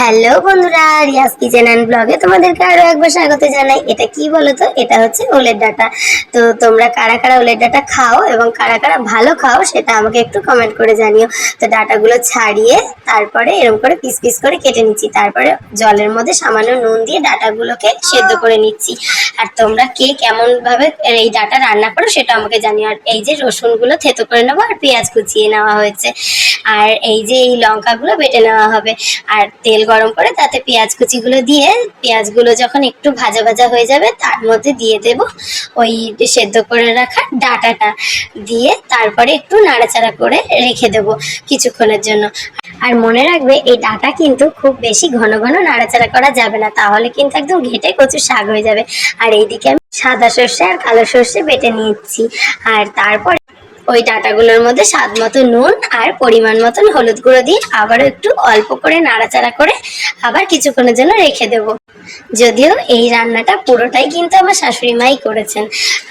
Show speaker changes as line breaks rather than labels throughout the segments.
Hello বন্ধুরা, Riaz kitchen and ব্লগে তোমাদেরকে আরও একবার স্বাগত জানাই। এটা কি বলো তো এটা হচ্ছে ওলের ডাটা। তো তোমরা কারা কারা ওলের ডাটা খাও এবং কারা কারা ভালো খাও সেটা আমাকে একটু কমেন্ট করে জানিও। তো ডাটাগুলো ছাড়িয়ে তারপরে এরকম করে পিস পিস করে কেটে নিচ্ছি। তারপরে জলের মধ্যে সামান্য নুন দিয়ে ডাটাগুলোকে সেদ্ধ করে নিচ্ছি। আর তোমরা কে কেমনভাবে এই ডাটা রান্না করো সেটা আমাকে জানিও। আর এই যে রসুনগুলো থেতো করে নেব আর পেঁয়াজ কুচিয়ে নেওয়া হয়েছে। আর এই যে এই লঙ্কাগুলো বেটে নেওয়া হবে। আর তেল গরম করে তাতে পেঁয়াজ কুচিগুলো দিয়ে, পেঁয়াজগুলো যখন একটু ভাজা ভাজা হয়ে যাবে, তার মধ্যে দিয়ে দেব ওই সেদ্ধ করে রাখা ডাটাটা দিয়ে তারপরে একটু নাড়াচাড়া করে রেখে দেব কিছুক্ষণের জন্য। আর মনে রাখবে, এই ডাটা কিন্তু খুব বেশি ঘন ঘন নাড়াচাড়া করা যাবে না, তাহলে কিন্তু একদম ঘেটে কচু শাক হয়ে যাবে। আর এইদিকে আমি সাদা সর্ষে আর কালো সর্ষে বেটে নিচ্ছি আর তারপরে ওই ডাটাগুলোর মধ্যে স্বাদ মতো নুন আর পরিমাণ মতন হলুদ গুঁড়ো দিয়ে আবারও একটু অল্প করে নাড়াচাড়া করে আবার কিছুক্ষণের জন্য রেখে দেব। যদিও এই রান্নাটা পুরোটাই কিন্তু আমার শাশুড়ি মাই করেছেন।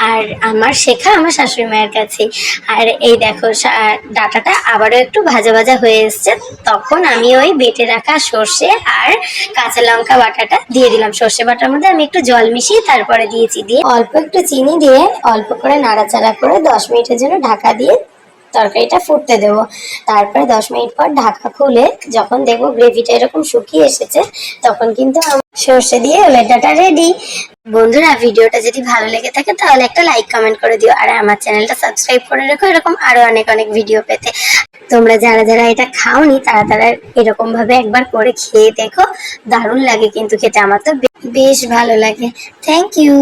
আর আমার শেখা আমার শাশুড়ি মায়ের কাছে আর এই দেখো ডাটাটা আবারও একটু ভাজা ভাজা হয়ে এসছে। তখন আমি ওই বেটে রাখা সর্ষে আর কাঁচা লঙ্কা বাটাটা দিয়ে দিলাম। সর্ষে বাটার মধ্যে আমি একটু জল মিশিয়ে তারপরে দিয়েছি। দিয়ে অল্প একটু চিনি দিয়ে অল্প করে নাড়াচাড়া করে দশ মিনিটের জন্য ঢাকা দিয়ে তরকারিটা ফুটতে দেবো। তারপরে দশ মিনিট পর ঢাকা খুলে যখন দেখব গ্রেভিটা এরকম শুকিয়ে এসেছে, তখন কিন্তু সর্ষে দিয়ে ওলের ডাটা রেডি বন্ধুরা, ভিডিওটা যদি ভালো লেগে থাকে তাহলে একটা লাইক কমেন্ট করে দিও। আর আমার চ্যানেলটা সাবস্ক্রাইব করে রেখো, এরকম আরও অনেক অনেক ভিডিও পেতে। তোমরা যারা যারা এটা খাওনি, তারা তারা এরকম ভাবে একবার করে খেয়ে দেখো। দারুণ লাগে কিন্তু খেতে, আমার তো বেশ ভালো লাগে। Thank you